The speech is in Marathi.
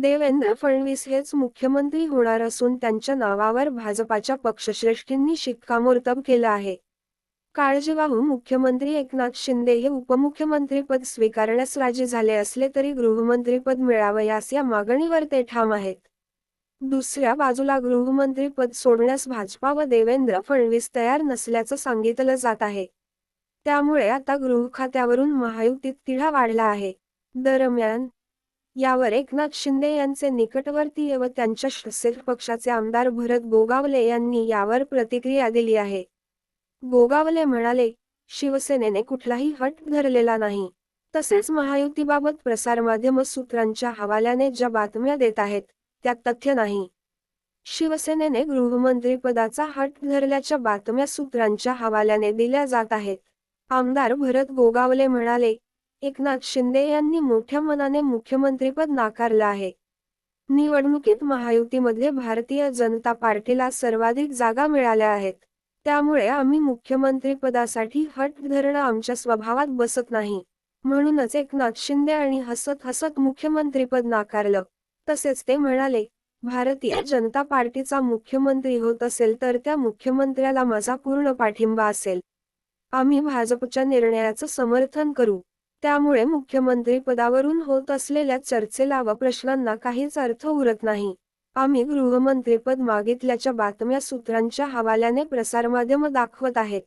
देवेंद्र फडणवीस हेच मुख्यमंत्री होणार असून त्यांच्या नावावर भाजपाच्या पक्षश्रेष्ठींनी शिक्कामोर्तब केलं आहे. काळजीवाहू मुख्यमंत्री एकनाथ शिंदे हे उपमुख्यमंत्रीपद स्वीकारण्यास राजी झाले असले तरी गृहमंत्रीपद मिळावयास या मागणीवर ते ठाम आहेत. दुसऱ्या बाजूला गृहमंत्रीपद सोडण्यास भाजपा व देवेंद्र फडणवीस तयार नसल्याचं सांगितलं जात आहे. त्यामुळे आता गृह खात्यावरून महायुतीत तिढा वाढला आहे. दरम्यान यावर एकनाथ शिंदे यांचे निकटवर्तीय व त्यांच्या शिवसेना पक्षाचे आमदार भरत गोगावले यांनी यावर प्रतिक्रिया दिली आहे. गोगावले म्हणाले शिवसेनेने कुठलाही हट धरलेला नाही. तसेच महायुतीबाबत प्रसारमाध्यम सूत्रांच्या हवाल्याने ज्या बातम्या देत आहेत त्यात तथ्य नाही. शिवसेनेने गृहमंत्रीपदाचा हट धरल्याच्या बातम्या सूत्रांच्या हवाल्याने दिल्या जात आहेत. आमदार भरत गोगावले म्हणाले एकनाथ शिंदे यांनी मोठ्या मनाने मुख्यमंत्रीपद नाकारलं आहे. निवडणुकीत महायुतीमध्ये भारतीय जनता पार्टीला सर्वाधिक जागा मिळाल्या आहेत. त्यामुळे आम्ही मुख्यमंत्रीपदासाठी हट धरणं आमच्या स्वभावात बसत नाही. म्हणूनच एकनाथ शिंदे आणि हसत हसत मुख्यमंत्रीपद नाकारलं. तसेच ते म्हणाले भारतीय जनता पार्टीचा मुख्यमंत्री होत असेल तर त्या मुख्यमंत्र्याला माझा पूर्ण पाठिंबा असेल. आम्ही भाजपच्या निर्णयाचं समर्थन करू. त्यामुळे मुख्यमंत्री पदावरून होत असलेल्या चर्चेला व प्रश्नांना काहीच अर्थ उरत नाही. आम्ही गृहमंत्रीपद मागितल्याच्या बातम्या सूत्रांच्या हवाल्याने प्रसारमाध्यम दाखवत आहेत.